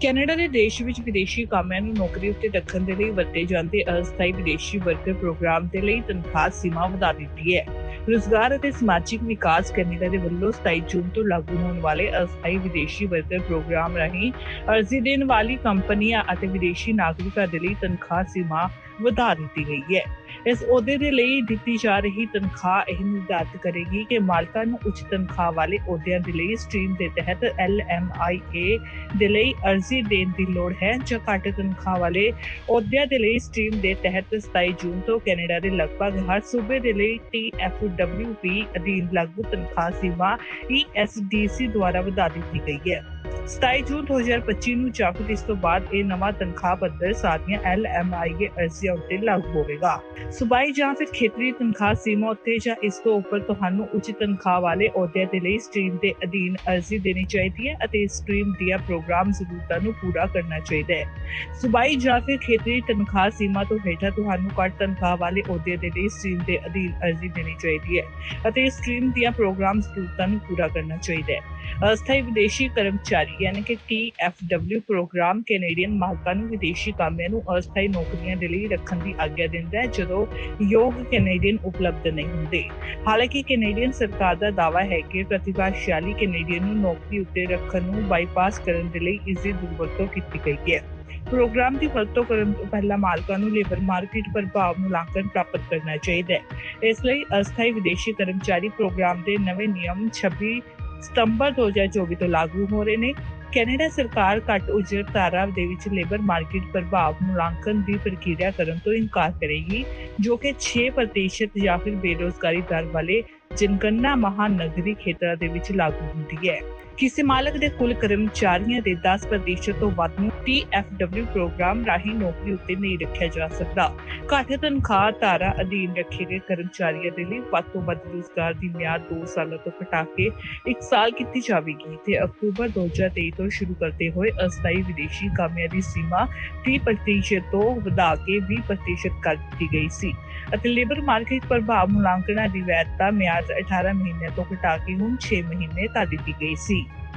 Canada ਦੇ ਦੇਸ਼ ਵਿੱਚ ਵਿਦੇਸ਼ੀ ਕਾਮਿਆਂ ਨੂੰ ਨੌਕਰੀ ਉੱਤੇ ਰੱਖਣ ਦੇ ਲਈ ਵਰਤੇ ਜਾਂਦੇ ਅਸਥਾਈ ਵਿਦੇਸ਼ੀ ਵਰਕਰ ਪ੍ਰੋਗਰਾਮ ਦੇ ਲਈ ਤਨਖਾਹ ਸੀਮਾ ਵਧਾ ਦਿੱਤੀ ਹੈ। ਰੁਜ਼ਗਾਰ ਅਤੇ ਸਮਾਜਿਕ ਵਿਕਾਸ ਕੈਨੇਡਾ ਦੇ ਵੱਲੋਂ 27 ਜੂਨ ਤੋਂ ਲਾਗੂ ਹੋਣ ਵਾਲੇ ਅਸਥਾਈ ਵਿਦੇਸ਼ੀ ਵਰਕਰ ਪ੍ਰੋਗਰਾਮ ਰਾਹੀਂ ਅਰਜ਼ੀ ਦੇਣ ਵਾਲੀ ਕੰਪਨੀਆਂ ਅਤੇ ਵਿਦੇਸ਼ੀ ਨਾਗਰਿਕਾਂ ਦੇ ਲਈ ਤਨਖਾਹ ਸੀਮਾ ਵਧਾ ਦਿੱਤੀ ਗਈ ਹੈ। ਇਸ ਅਹੁਦੇ ਦੇ ਲਈ ਦਿੱਤੀ ਜਾ ਰਹੀ ਤਨਖਾਹ ਇਹ ਨਿਰਧਾਰਤ ਕਰੇਗੀ ਕਿ ਮਾਲਕਾਂ ਨੂੰ ਉੱਚ ਤਨਖਾਹ ਵਾਲੇ ਅਹੁਦਿਆਂ ਦੇ ਲਈ ਸਟ੍ਰੀਮ ਦੇ ਤਹਿਤ LMIA ਦੇ ਲਈ ਅਰਜ਼ੀ ਦੇਣ ਦੀ ਲੋੜ ਹੈ ਜਾਂ ਘੱਟ ਤਨਖਾਹ ਵਾਲੇ ਅਹੁਦਿਆਂ ਦੇ ਲਈ ਸਟ੍ਰੀਮ ਦੇ ਤਹਿਤ 27 ਜੂਨ ਤੋਂ ਕੈਨੇਡਾ ਦੇ ਲਗਭਗ ਹਰ ਸੂਬੇ ਦੇ ਲਈ TFWP ਅਧੀਨ ਲਾਗੂ ਤਨਖਾਹ ਸੀਮਾ ESDC ਦੁਆਰਾ ਵਧਾ ਦਿੱਤੀ ਗਈ ਹੈ। 27 ਜੂਨ 2025 ਨੂੰ ਜਾਂ ਇਸ ਤੋਂ ਬਾਅਦ ਇਹ ਨਵਾਂ ਤਨਖਾਹ ਪੱਧਰ ਸਾਰੀਆਂ LMIA ਅਰਜ਼ੀਆਂ ਉੱਤੇ ਲਾਗੂ ਹੋਵੇਗਾ। ਸੂਬਾਈ ਜਾਂ ਫਿਰ ਖੇਤਰੀ ਤਨਖਾਹ ਸੀਮਾ ਉੱਤੇ ਜਾਂ ਇਸ ਤੋਂ ਉੱਪਰ ਤੁਹਾਨੂੰ ਉੱਚ ਤਨਖਾਹ ਵਾਲੇ ਅਹੁਦਿਆਂ ਦੇ ਲਈ ਸਟ੍ਰੀਮ ਦੇ ਅਧੀਨ ਅਰਜ਼ੀ ਦੇਣੀ ਚਾਹੀਦੀ ਹੈ ਅਤੇ ਸਟ੍ਰੀਮ ਦੀਆਂ ਪ੍ਰੋਗਰਾਮ ਜ਼ਰੂਰਤਾਂ ਨੂੰ ਪੂਰਾ ਕਰਨਾ ਚਾਹੀਦਾ ਹੈ। ਸੂਬਾਈ ਜਾਂ ਫਿਰ ਖੇਤਰੀ ਤਨਖਾਹ ਸੀਮਾ ਤੋਂ ਹੇਠਾਂ ਤੁਹਾਨੂੰ ਘੱਟ ਤਨਖਾਹ ਵਾਲੇ ਅਹੁਦਿਆਂ ਦੇ ਲਈ ਸਟ੍ਰੀਮ ਦੇ ਅਧੀਨ ਅਰਜ਼ੀ ਦੇਣੀ ਚਾਹੀਦੀ ਹੈ ਅਤੇ ਸਟ੍ਰੀਮ ਦੀਆਂ ਪ੍ਰੋਗਰਾਮ ਜ਼ਰੂਰਤਾਂ ਨੂੰ ਪੂਰਾ ਕਰਨਾ ਚਾਹੀਦਾ ਹੈ। ਅਸਥਾਈ ਵਿਦੇਸ਼ੀ ਕਰਮਚਾਰੀ ਯਾਨੀ ਕਿ TFW ਪ੍ਰੋਗਰਾਮ ਕੈਨੇਡੀਅਨ ਮਾਲਕਾਂ ਨੂੰ ਵਿਦੇਸ਼ੀ ਕਾਮਿਆਂ ਨੂੰ ਅਸਥਾਈ ਨੌਕਰੀਆਂ ਦੇ ਲਈ ਰੱਖਣ ਦੀ ਆਗਿਆ ਦਿੰਦਾ ਹੈ, ਜਦੋਂ ਯੋਗ ਕੈਨੇਡੀਅਨ ਉਪਲਬਧ ਨਹੀਂ ਹੁੰਦੇ। ਹਾਲਾਂਕਿ ਕੈਨੇਡੀਅਨ ਸਰਕਾਰ ਦਾ ਦਾਅਵਾ ਹੈ ਕਿ ਪ੍ਰਤਿਭਾਸ਼ਾਲੀ ਕੈਨੇਡੀਅਨ ਨੂੰ ਨੌਕਰੀ ਉੱਤੇ ਰੱਖਣ ਨੂੰ ਬਾਈਪਾਸ ਕਰਨ ਦੇ ਲਈ ਇਸ ਦੀ ਦੁਰਵਰਤੋਂ ਕੀਤੀ ਗਈ ਹੈ। ਪ੍ਰੋਗਰਾਮ ਦੀ ਵਰਤੋਂ ਕਰਨ ਤੋਂ ਪਹਿਲਾਂ ਮਾਲਕਾਂ ਨੂੰ ਲੇਬਰ ਮਾਰਕੀਟ ਪ੍ਰਭਾਵ ਮੁਲਾਂਕਣ ਪ੍ਰਾਪਤ ਕਰਨਾ ਚਾਹੀਦਾ ਹੈ। ਇਸ ਲਈ ਅਸਥਾਈ ਵਿਦੇਸ਼ੀ ਕਰਮਚਾਰੀ ਪ੍ਰੋਗਰਾਮ ਦੇ ਨਵੇਂ ਨਿਯਮ 26 ਸਤੰਬਰ 2024 ਤੋਂ ਲਾਗੂ ਹੋ ਰਹੇ ਨੇ। ਕੈਨੇਡਾ ਸਰਕਾਰ ਘੱਟ ਉਜਰ ਧਾਰਾ ਦੇ ਵਿੱਚ ਲੇਬਰ ਮਾਰਕੀਟ ਪ੍ਰਭਾਵ ਮੁਲਾਂਕਣ ਦੀ ਪ੍ਰਕਿਰਿਆ ਕਰਨ ਤੋਂ ਇਨਕਾਰ ਕਰੇਗੀ, ਜੋ ਕਿ 6% ਜਾਂ ਫਿਰ ਬੇਰੋਜ਼ਗਾਰੀ ਦਰ ਵਾਲੇ ਜਨਗਣਨਾ ਮਹਾਨਗਰੀ ਖੇਤਰਾਂ ਦੇ ਵਿੱਚ ਲਾਗੂ ਹੁੰਦੀ ਹੈ। ਕਿਸੇ ਮਾਲਕ ਦੇ ਕੁੱਲ ਕਰਮਚਾਰੀਆਂ ਦੇ 10% ਤੋਂ ਵੱਧ ਨੂੰ TFW ਪ੍ਰੋਗਰਾਮ ਰਾਹੀਂ ਨੌਕਰੀ ਉੱਤੇ ਨਹੀਂ ਰੱਖਿਆ ਜਾ ਸਕਦਾ। ਘੱਟ ਤਨਖਾਹ ਧਾਰਾ ਅਧੀਨ ਰੱਖੇ ਗਏ ਕਰਮਚਾਰੀਆਂ ਦੇ ਲਈ ਵੱਧ ਤੋਂ ਵੱਧ ਰੁਜ਼ਗਾਰ ਦੀ ਮਿਆਦ 2 ਸਾਲਾਂ ਤੋਂ ਘਟਾ ਕੇ 1 ਸਾਲ ਕੀਤੀ ਜਾਵੇਗੀ ਤੇ ਅਕਤੂਬਰ 2023 ਤੋਂ ਸ਼ੁਰੂ ਕਰਦੇ ਹੋਏ ਅਸਥਾਈ ਵਿਦੇਸ਼ੀ ਕਾਮਿਆਂ ਦੀ ਸੀਮਾ 30% ਤੋਂ ਵਧਾ ਕੇ 20% ਕਰ ਦਿੱਤੀ ਗਈ ਸੀ। ਅਤੇ ਲੇਬਰ ਮਾਰਕੀਟ ਪ੍ਰਭਾਵ ਮੁਲਾਂਕਣਾ ਦੀ ਵੈਧਤਾ ਮਿਆਦ 18 ਮਹੀਨਿਆਂ ਤੋਂ ਘਟਾ ਕੇ ਹੁਣ 6 ਮਹੀਨੇ ਕਰ ਦਿੱਤੀ ਗਈ ਸੀ।